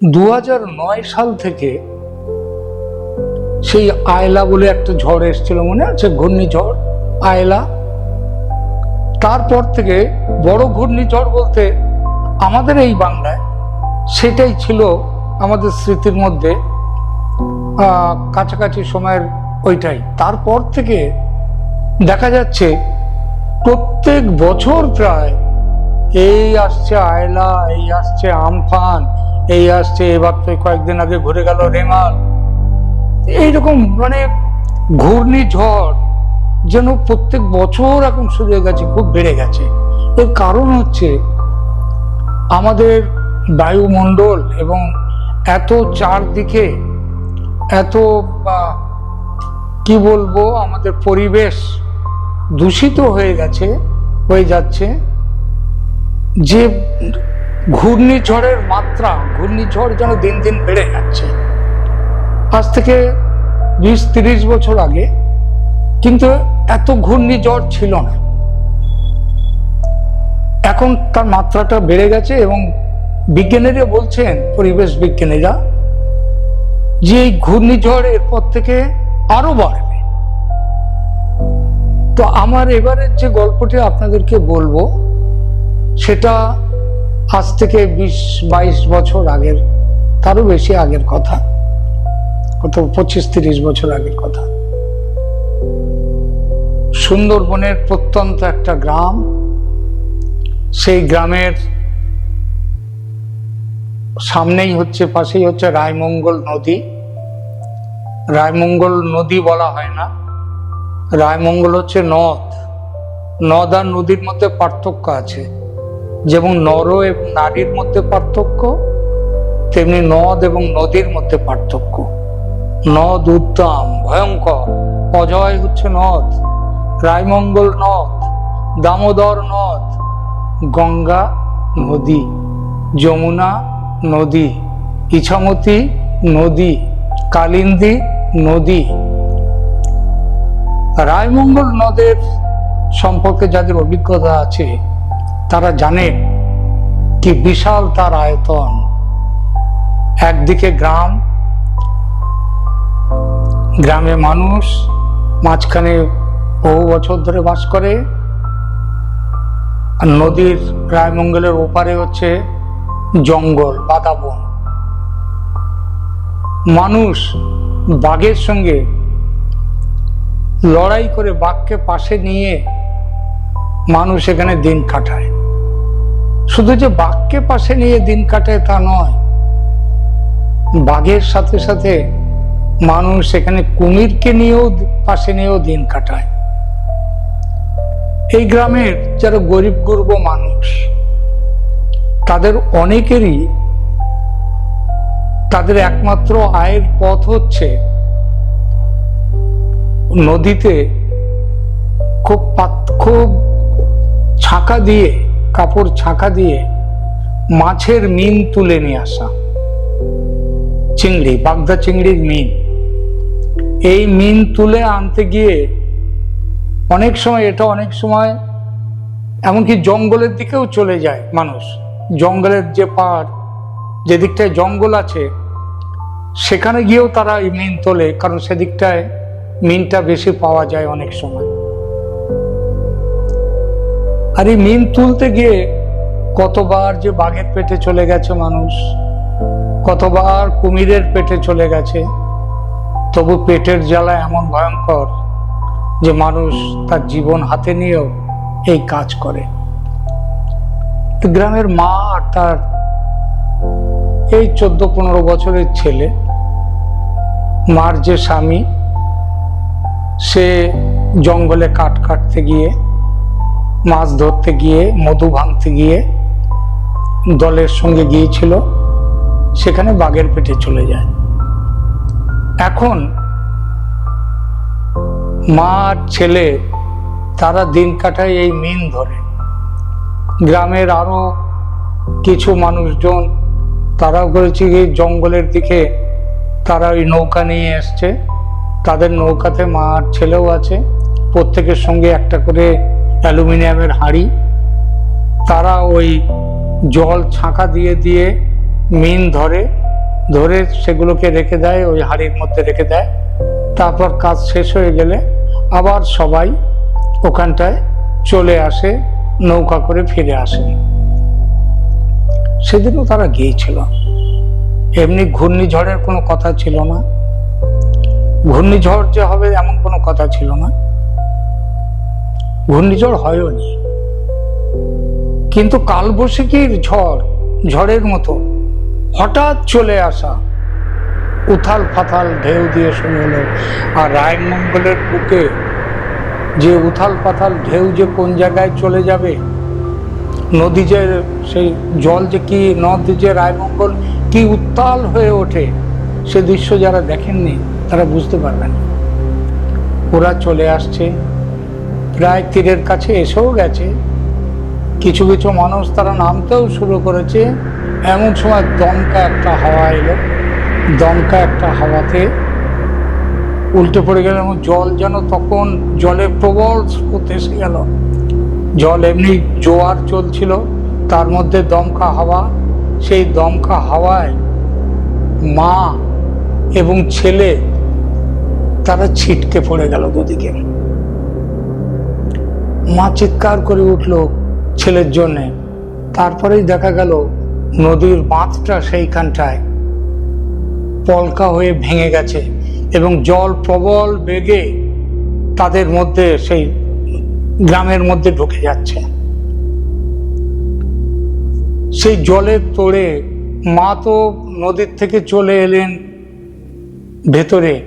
দু সাল থেকে সেই আয়লা বলে একটা ঝড় এসেছিল, মনে আছে? ঘূর্ণিঝড়, আয়লা। তারপর থেকে বড় ঘূর্ণিঝড় বলতে আমাদের এই বাংলায় সেটাই ছিল আমাদের স্মৃতির মধ্যে কাছাকাছি সময়ের ওইটাই। তারপর থেকে দেখা যাচ্ছে প্রত্যেক বছর প্রায় এই আসছে আয়লা, এই আসছে আমফান এই আসছে, এবার তো কয়েকদিন আগে ঘুরে গেল রেমাল। এইরকম মানে ঘূর্ণিঝড় যেন প্রত্যেক বছর এখন শুরু হয়ে গেছে, খুব বেড়ে গেছে। এর কারণ হচ্ছে আমাদের বায়ুমণ্ডল এবং এত চারদিকে এত কি বলব, আমাদের পরিবেশ দূষিত হয়ে গেছে, হয়ে যাচ্ছে। যে ঘূর্ণিঝড়ের মাত্রা, ঘূর্ণিঝড় যেন দিন দিন বেড়ে যাচ্ছে। আজ থেকে বিশ, তিরিশ বছর আগে কিন্তু এত ঘূর্ণিঝড় ছিল না। এখন তার মাত্রাটা বেড়ে গেছে এবং বিজ্ঞানীরা বলছেন, পরিবেশ বিজ্ঞানীরা, যে এই ঘূর্ণিঝড় এরপর থেকে আরও বাড়বে। তো আমার এবারের যে গল্পটি আপনাদেরকে বলব, সেটা আজ থেকে বিশ, বাইশ বছর আগের, তারও বেশি আগের কথা। কত পঁচিশ, তিরিশ বছর আগের কথা। সুন্দরবনের প্রত্যন্ত একটা গ্রাম, সেই গ্রামের সামনেই হচ্ছে, পাশেই হচ্ছে রায়মঙ্গল নদী। রায়মঙ্গল নদী বলা হয় না। রায়মঙ্গল হচ্ছে নদ। নদ আর নদীর মধ্যে পার্থক্য আছে। যেমন নর এবং নারীর মধ্যে পার্থক্য, তেমনি নদ এবং নদীর মধ্যে পার্থক্য। নদ উদ্দাম ভয়ঙ্কর। অজয় হচ্ছে নদ, রায়মঙ্গল নদ, দামোদর নদ, গঙ্গা নদী, যমুনা নদী, ইছামতি নদী, কালিন্দী নদী। রায়মঙ্গল নদের সম্পর্কে যাদের অভিজ্ঞতা আছে তারা জানে কি বিশাল তার আয়তন। একদিকে গ্রাম, গ্রামে মানুষ, মাঝখানে বহু বছর ধরে বাস করে। আর নদীর রায়মঙ্গলের ওপারে হচ্ছে জঙ্গল বাদাবন মানুষ বাঘের সঙ্গে লড়াই করে বাঘকে পাশে নিয়ে মানুষ এখানে দিন কাটায়। শুধু যে বাঘকে পাশে নিয়ে দিন কাটায় তা নয়, বাঘের সাথে সাথে মানুষ এখানে কুমিরকে নিয়েও পাশে নিয়েও দিন কাটায়। এই গ্রামের যারা গরিব গুরব মানুষ, তাদের অনেকেরই তাদের একমাত্র আয়ের পথ হচ্ছে নদীতে খুব পাত- খুব ছাকা দিয়ে কাপড় ছাঁকা দিয়ে মাছের মিন তুলে নিয়ে আসা। চিংড়ি, বাগদা চিংড়ির মিন। এই মিন তুলে আনতে গিয়ে অনেক সময়, এটা অনেক সময় এমনকি জঙ্গলের দিকেও চলে যায় মানুষ। জঙ্গলের যে পাড় যেদিকটায় জঙ্গল আছে, সেখানে গিয়েও তারা মিন তোলে, কারণ সেদিকটায় মিনটা বেশি পাওয়া যায় অনেক সময়। আর এই মিন তুলতে গিয়ে কতবার যে বাঘের পেটে চলে গেছে মানুষ, কতবার কুমিরের পেটে চলে গেছে, তবু পেটের জ্বালা এমন ভয়ঙ্কর যে মানুষ তার জীবন হাতে নিয়েও এই কাজ করে। গ্রামের মা আর তার এই চোদ্দ পনেরো বছরের ছেলে, মার যে স্বামী, সে জঙ্গলে কাঠ কাটতে গিয়ে মাছ ধরতে গিয়ে, মধু ভাঙতে গিয়ে দলের সঙ্গে গিয়েছিল, সেখানে বাঘের পেটে চলে যায়। এখন মা ছেলে, তারা দিন কাটায় এই মিন ধরে। গ্রামের আরও কিছু মানুষজন, তারাও করেছে কি জঙ্গলের দিকে, তারা ওই নৌকা নিয়ে এসছে। তাদের নৌকাতে মা আর ছেলেও আছে। প্রত্যেকের সঙ্গে একটা করে অ্যালুমিনিয়ামের হাঁড়ি। তারা ওই জল ছাঁকা দিয়ে দিয়ে মিন ধরে ধরে সেগুলোকে রেখে দেয়, ওই হাড়ির মধ্যে রেখে দেয়। তারপর কাজ শেষ হয়ে গেলে আবার সবাই ওখানটায় চলে আসে, নৌকা করে ফিরে আসে। সেদিনও তারা গিয়েছিল। এমনি ঘূর্ণিঝড়ের কোনো কথা ছিল না। ঘূর্ণিঝড় যে হবে এমন কোনো কথা ছিল না। ঘূর্ণিঝড় হয়ও নি কিন্তু কালবৈশাখীর ঝড়, ঝড়ের মতো হঠাৎ চলে আসা উথাল ফাথাল ঢেউ দিয়ে শুরু হলো আর রায়মঙ্গলের বুকে যে উথাল পাথাল ঢেউ যে কোন জায়গায় চলে যাবে, নদী যে সেই জল যে কি নদ যে রায়মঙ্গল কি উত্তাল হয়ে ওঠে, সে দৃশ্য যারা দেখেননি, তারা বুঝতে পারবেন ওরা চলে আসছে প্রায় তীরের কাছে এসেও গেছে। কিছু কিছু মানুষ তারা নামতেও শুরু করেছে। এমন সময় দমকা একটা হাওয়া এলো। দমকা একটা হাওয়াতে উল্টে পড়ে গেল এবং জল যেন তখন জলে প্রবল স্রোত এসে গেল। জল এমনি জোয়ার চলছিল। তার মধ্যে দমকা হাওয়া। সেই দমকা হাওয়ায় মা এবং ছেলে তারা ছিটকে পড়ে গেল দুদিকে। মা চিৎকার করে উঠল ছেলের জন্যে। তারপরেই দেখা গেল নদীর বাঁধটা সেইখানটায় পলকা হয়ে ভেঙে গেছে এবং জল প্রবল বেগে তাদের মধ্যে সেই গ্রামের মধ্যে ঢুকে যাচ্ছে। সেই জলের তোড়ে মা তো নদীর থেকে চলে এলেন ভেতরে,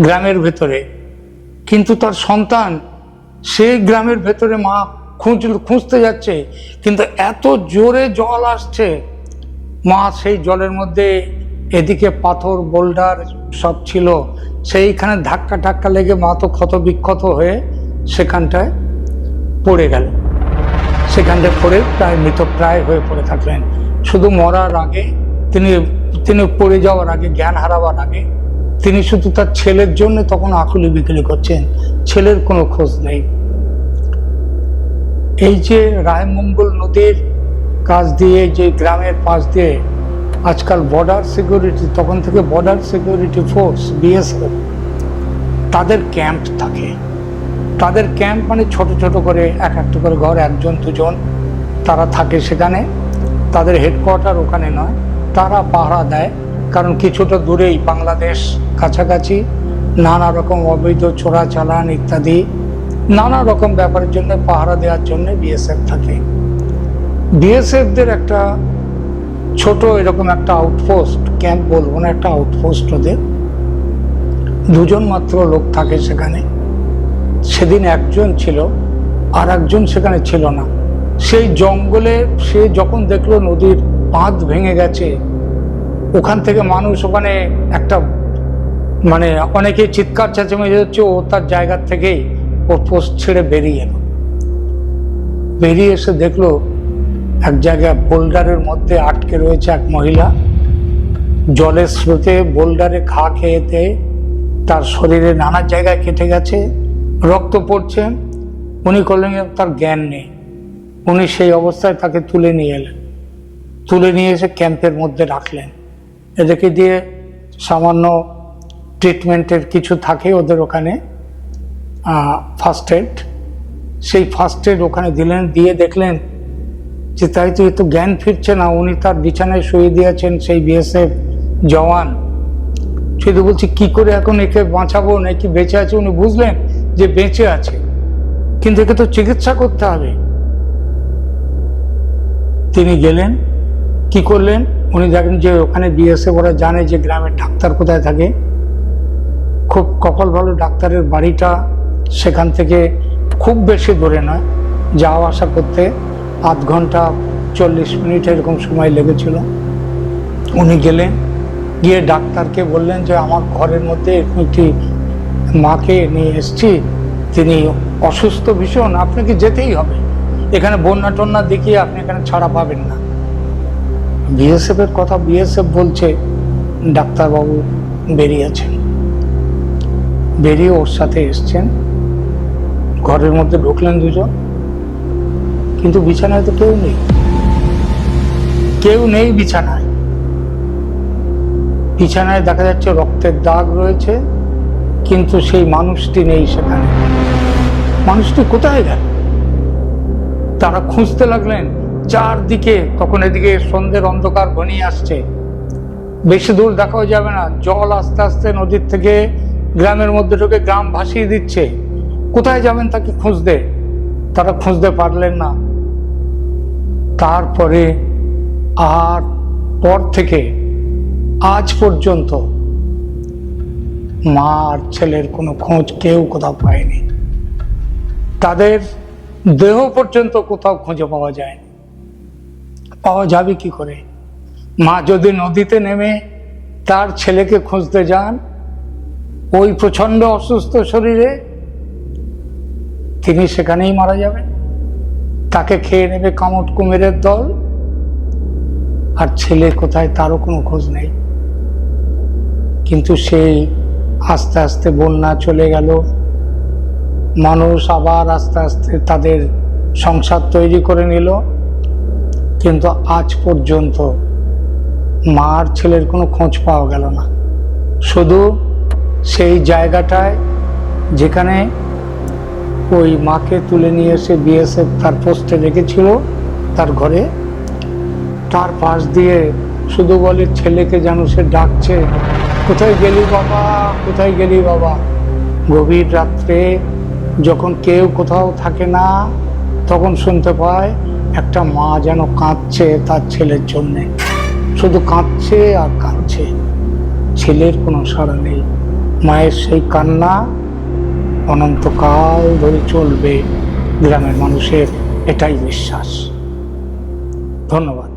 গ্রামের ভেতরে। কিন্তু তার সন্তান সেই গ্রামের ভেতরে মা খুঁজ খুঁজতে যাচ্ছে, কিন্তু এত জোরে জল আসছে। মা সেই জলের মধ্যে এদিকে পাথর, বোল্ডার সব ছিল। সেইখানে ধাক্কা ধাক্কা লেগে মা তো ক্ষত বিক্ষত হয়ে সেখানটায় পড়ে গেল। সেখানটায় পড়ে প্রায় মৃতপ্রায় হয়ে পড়ে থাকলেন। শুধু মরার আগে, তিনি তিনি পড়ে যাওয়ার আগে, জ্ঞান হারাবার আগে তিনি শুধু তার ছেলের জন্য তখন আকুলি বিকুলি করছেন, ছেলের কোনো খোঁজ নেই। এই যে রায়মঙ্গল নদীর কাছ দিয়ে, যে গ্রামের পাশ দিয়ে আজকাল বর্ডার সিকিউরিটি তখন থেকে বর্ডার সিকিউরিটি ফোর্স বিএসএফ তাদের ক্যাম্প থাকে। তাদের ক্যাম্প মানে ছোট ছোট করে, এক একটা করে ঘর, একজন, দুজন তারা থাকে সেখানে। তাদের হেডকোয়ার্টার ওখানে নয়, তারা পাহারা দেয়। কারণ কিছুটা দূরেই বাংলাদেশ কাছাকাছি, নানা রকম অবৈধ চোরাচালান ইত্যাদি, নানা রকম ব্যাপারের জন্য পাহারা দেওয়ার জন্য বিএসএফ থাকে। বিএসএফদের একটা ছোট এরকম একটা আউটপোস্ট ক্যাম্প বলব না, একটা আউটপোস্ট ওদের। দুজন মাত্র লোক থাকে সেখানে। সেদিন একজন ছিল, আর একজন সেখানে ছিল না। সেই জঙ্গলে সে যখন দেখল নদীর বাঁধ ভেঙে গেছে ওখান থেকে মানুষ ওখানে একটা মানে অনেকে চিৎকার চেঁচামেচি হচ্ছে ও তার জায়গার থেকেই ওর পোস্ট ছেড়ে বেরিয়ে এলো। বেরিয়ে এসে দেখল এক জায়গায় বোল্ডারের মধ্যে আটকে রয়েছে এক মহিলা। জলের স্রোতে বোল্ডারে ঘা খেয়েতে তার শরীরে নানা জায়গায় কেটে গেছে, রক্ত পড়ছে। উনি করলেন তার জ্ঞান নেই। উনি সেই অবস্থায় তাকে তুলে নিয়ে এলেন। তুলে নিয়ে এসে ক্যাম্পের মধ্যে রাখলেন। এদেরকে দিয়ে সামান্য ট্রিটমেন্টের কিছু থাকে ওদের ওখানে ফার্স্ট এড সেই ফার্স্ট এড ওখানে দিলেন, দিয়ে দেখলেন যে তাই তো তো জ্ঞান ফিরছে না, উনি তার বিছানায় শুয়ে দিয়েছেন সেই বিএসএফ জওয়ান। শুধু বলছি, কি করে এখন একে বাঁচাবো? নাকি বেঁচে আছে? উনি বুঝলেন যে বেঁচে আছে। কিন্তু একে তো চিকিৎসা করতে হবে। তিনি গেলেন, কি করলেন? উনি দেখেন যে ওখানে বিএসএফ ওরা জানে যে গ্রামের ডাক্তার কোথায় থাকে। খুব কপাল ভালো ডাক্তারের বাড়িটা সেখান থেকে খুব বেশি দূরে নয়, যাওয়া আসা করতে আধ ঘণ্টা চল্লিশ মিনিট এরকম সময় লেগেছিল। উনি গেলেন, গিয়ে ডাক্তারকে বললেন যে আমার ঘরের মধ্যে একটি মাকে নিয়ে এসছি, তিনি অসুস্থ ভীষণ, আপনাকে যেতেই হবে। এখানে বন্যা টন্যা দেখিয়ে আপনি এখানে ছাড়া পাবেন না। বিএসএফ এর কথা বিএসএফ বলছে, ডাক্তারবাবু বেরিয়েছেন বেরিয়ে ওর সাথে এসছেন। ঘরের মধ্যে ঢুকলেন দুজন। কিন্তু বিছানায় তো কেউ নেই। কেউ নেই বিছানায়। বিছানায় দেখা যাচ্ছে রক্তের দাগ রয়েছে, কিন্তু সেই মানুষটি নেই সেখানে। মানুষটি কোথায় গেল? তারা খুঁজতে লাগলেন। চারদিকে তখন এদিকে সন্ধ্যের অন্ধকার ঘনিয়ে আসছে। বেশি দূর দেখাও যাবে না। জল আস্তে আস্তে নদীর থেকে গ্রামের মধ্যে ঢুকে গ্রাম ভাসিয়ে দিচ্ছে। কোথায় যাবেন তাকে খুঁজতে? তারা খুঁজতে পারলেন না। তারপরে আর পর থেকে আজ পর্যন্ত মা আর ছেলের কোনো খোঁজ কেউ কোথাও পায়নি। তাদের দেহ পর্যন্ত কোথাও খুঁজে পাওয়া যায় পাওয়া যাবে কি করে? মা যদি নদীতে নেমে তার ছেলেকে খুঁজতে যান, ওই প্রচণ্ড অসুস্থ শরীরে তিনি সেখানেই মারা যাবেন। তাকে খেয়ে নেবে কামট কুমিরের দল। আর ছেলে কোথায় তারও কোনো খোঁজ নেই। কিন্তু সেই আস্তে আস্তে বন্যা চলে গেল। মানুষ আবার আস্তে আস্তে তাদের সংসার তৈরি করে নিল। কিন্তু আজ পর্যন্ত মার ছেলের কোনো খোঁজ পাওয়া গেল না। শুধু সেই জায়গাটায় যেখানে ওই মাকে তুলে নিয়ে এসে বিএসএফ তার পোস্টে রেখেছিল, তার ঘরে। তার পাশ দিয়ে শুধু বলে ছেলেকে যেন সে ডাকছে, কোথায় গেলি বাবা? কোথায় গেলি বাবা? গভীর রাত্রে যখন কেউ কোথাও থাকে না, তখন শুনতে পায় একটা মা যেন কাঁদছে তার ছেলের জন্যে। শুধু কাঁদছে আর কাঁদছে। ছেলের কোনো সাড়া নেই। মায়ের সেই কান্না অনন্তকাল ধরে চলবে। গ্রামের মানুষের এটাই বিশ্বাস। ধন্যবাদ।